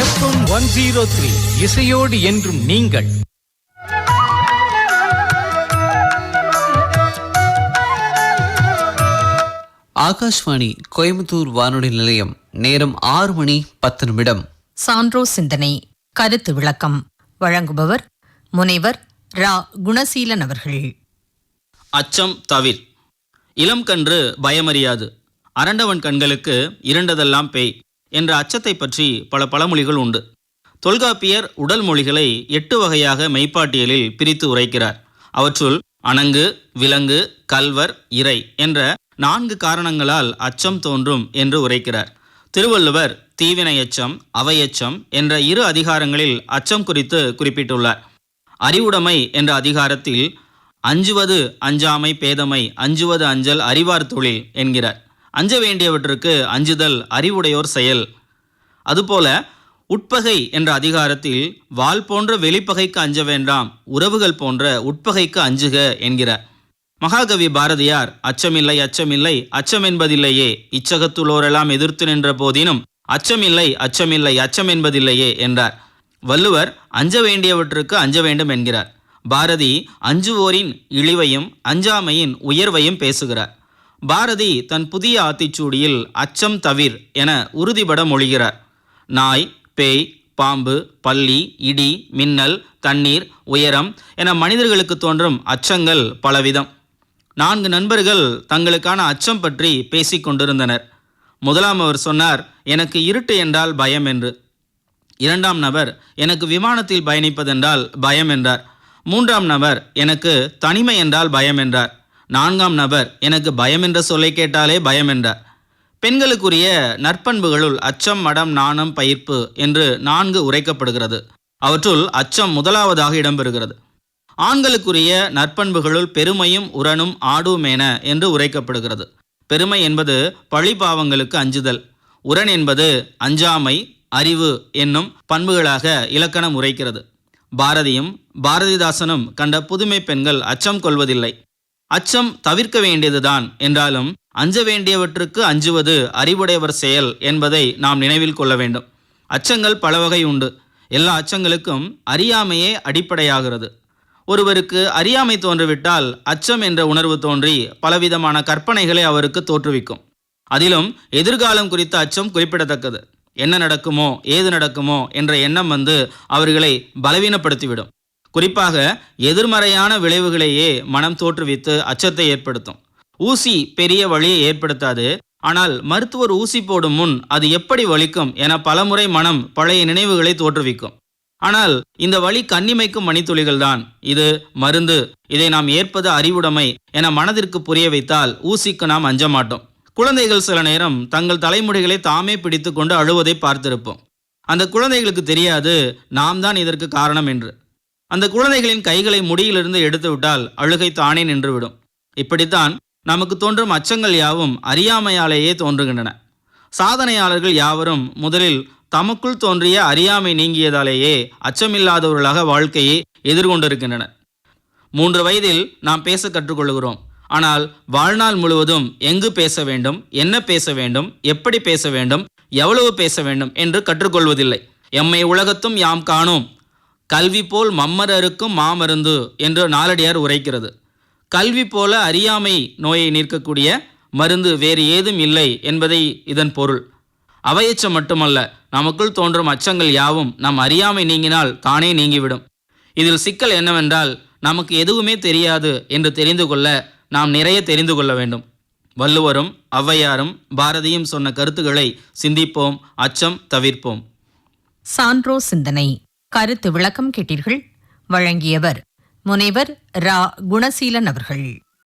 FM one zero three. இசையோடு என்றும் நீங்கள். ஆகாஷ்வாணி கோயம்புத்தூர் வானொலி நிலையம். நேரம் ஆறு மணி பத்து நிமிடம். சான்றோ சிந்தனை கருத்து விளக்கம். வழங்குபவர் முனைவர் ரா. குணசீலன் அவர்கள். அச்சம் தவிர் இளம் கன்று பயமறியாது. அரண்டவன் கண்களுக்கு இரண்டதெல்லாம் பேய் என்ற அச்சத்தை பற்றி பல பழமொழிகள் உண்டு. தொல்காப்பியர் உடல் மொழிகளை எட்டு வகையாக மெய்ப்பாட்டியலில் பிரித்து உரைக்கிறார். அவற்றுள் அணங்கு விலங்கு கல்வர் இறை என்ற நான்கு காரணங்களால் அச்சம் தோன்றும் என்று உரைக்கிறார். திருவள்ளுவர் தீவினை அச்சம் அவையச்சம் என்ற இரு அதிகாரங்களில் அச்சம் குறித்து குறிப்பிட்டுள்ளார். அறிவுடைமை என்ற அதிகாரத்தில் அஞ்சுவது அஞ்சாமை பேதமை அஞ்சுவது அஞ்சல் அறிவார் தொழில் என்கிறார். அஞ்ச வேண்டியவற்றுக்கு அஞ்சுதல் அறிவுடையோர் செயல். அதுபோல உட்பகை என்ற அதிகாரத்தில் வாள் போன்ற வெளிப்பகைக்கு அஞ்ச வேண்டாம் உறவுகள் போன்ற உட்பகைக்கு அஞ்சுக என்கிற. மகாகவி பாரதியார் அச்சமில்லை அச்சமில்லை அச்சம் என்பதில்லையே இச்சகத்துள்ளோரெல்லாம் எதிர்த்து நின்ற போதினும் அச்சமில்லை அச்சமில்லை அச்சம் என்பதில்லையே என்றார். வள்ளுவர் அஞ்ச வேண்டியவற்றுக்கு அஞ்ச வேண்டும் என்கிறார். பாரதி அஞ்சுவோரின் இழிவையும் அஞ்சாமையின் உயர்வையும் பேசுகிறார். பாரதி தன் புதிய ஆத்திச்சூடியில் அச்சம் தவிர் என உறுதிபட மொழிகிறார். நாய் பேய் பாம்பு பள்ளி இடி மின்னல் தண்ணீர் உயரம் என மனிதர்களுக்கு தோன்றும் அச்சங்கள் பலவிதம். நான்கு நண்பர்கள் தங்களுக்கான அச்சம் பற்றி பேசிக்கொண்டிருந்தனர் முதலாம் அவர் சொன்னார் எனக்கு இருட்டு என்றால் பயம் என்று. இரண்டாம் நபர் எனக்கு விமானத்தில் பயணிப்பதென்றால் பயம் என்றார். மூன்றாம் நபர் எனக்கு தனிமை என்றால் பயம் என்றார். நான்காம் நபர். எனக்கு பயம் என்ற சொல்லை கேட்டாலே பயம் என்றார். பெண்களுக்குரிய நற்பண்புகளுள் அச்சம் மடம் நாணம் பயிர்ப்பு என்று நான்கு உரைக்கப்படுகிறது. அவற்றுள் அச்சம் முதலாவதாக இடம்பெறுகிறது. ஆண்களுக்குரிய நற்பண்புகளுள் பெருமையும் உரனும் ஆடுமேன என்று உரைக்கப்படுகிறது. பெருமை என்பது பழிபாவங்களுக்கு அஞ்சுதல். உரன் என்பது அஞ்சாமை அறிவு என்னும் பண்புகளாக இலக்கணம் உரைக்கிறது. பாரதியும் பாரதிதாசனும் கண்ட புதுமை பெண்கள் அச்சம் கொள்வதில்லை. அச்சம் தவிர்க்க வேண்டியதுதான். என்றாலும் அஞ்ச வேண்டியவற்றுக்கு அஞ்சுவது அறிவுடையவர் செயல் என்பதை நாம் நினைவில் கொள்ள வேண்டும். அச்சங்கள் பல வகை உண்டு. எல்லா அச்சங்களுக்கும் அறியாமையே அடிப்படையாகிறது. ஒருவருக்கு அறியாமை தோன்றிவிட்டால் அச்சம் என்ற உணர்வு தோன்றி பலவிதமான கற்பனைகளை அவருக்கு தோற்றுவிக்கும். அதிலும் எதிர்காலம் குறித்த அச்சம் குறிப்பிடத்தக்கது. என்ன நடக்குமோ ஏது நடக்குமோ என்ற எண்ணம் வந்து அவர்களை பலவீனப்படுத்திவிடும். குறிப்பாக எதிர்மறையான விளைவுகளையே மனம் தோற்றுவித்து அச்சத்தை ஏற்படுத்தும். ஊசி பெரிய வழியை ஏற்படுத்தாது. ஆனால் மருத்துவர் ஊசி போடும் முன் அது எப்படி வலிக்கும் என பலமுறை மனம் பழைய நினைவுகளை தோற்றுவிக்கும். ஆனால் இந்த வழி கண்ணிமைக்கும் மணித்துளிகள் தான். இது மருந்து. இதை நாம் ஏற்பது அறிவுடைமை என மனதிற்கு புரிய வைத்தால் ஊசிக்கு நாம் அஞ்ச மாட்டோம். குழந்தைகள் சில நேரம் தங்கள் தலைமுடிகளை தாமே பிடித்து கொண்டு அழுவதை பார்த்திருப்போம். அந்த குழந்தைகளுக்கு தெரியாது நாம் தான் இதற்கு காரணம் என்று. அந்த குழந்தைகளின் கைகளை முடியிலிருந்து எடுத்துவிட்டால் அழுகை தானே நின்றுவிடும். இப்படித்தான் நமக்கு தோன்றும் அச்சங்கள் யாவும் அறியாமையாலேயே தோன்றுகின்றன. சாதனையாளர்கள் யாவரும் முதலில் தமக்குள் தோன்றிய அறியாமை நீங்கியதாலேயே அச்சமில்லாதவர்களாக வாழ்க்கையை எதிர்கொண்டிருக்கின்றனர். மூன்று வயதில் நாம் பேச கற்றுக்கொள்கிறோம். ஆனால் வாழ்நாள் முழுவதும் எங்கு பேச வேண்டும் என்ன பேச வேண்டும் எப்படி பேச வேண்டும் எவ்வளவு பேச வேண்டும் என்று கற்றுக்கொள்வதில்லை. எம்மை உலகத்தும் யாம் காணோம். கல்வி போல் மம்மரருக்கும் மாமருந்து என்று நாலடியார் உரைக்கிறது. கல்வி போல அறியாமை நோயை நீர்க்கக்கூடிய மருந்து வேறு ஏதும் இல்லை என்பதை இதன் பொருள். அவையச்சம் மட்டுமல்ல நமக்குள் தோன்றும் அச்சங்கள் யாவும் நம் அறியாமை நீங்கினால் தானே நீங்கிவிடும். இதில் சிக்கல் என்னவென்றால் நமக்கு எதுவுமே தெரியாது என்று தெரிந்து கொள்ள நாம் நிறைய தெரிந்து கொள்ள வேண்டும். வள்ளுவரும் ஔவையாரும் பாரதியும் சொன்ன கருத்துக்களை சிந்திப்போம் அச்சம் தவிர்ப்போம். சான்றோ சிந்தனை. கருத்து விளக்கம் கேட்டீர்கள். வழங்கியவர் முனைவர் ரா. குணசீலன் அவர்கள்.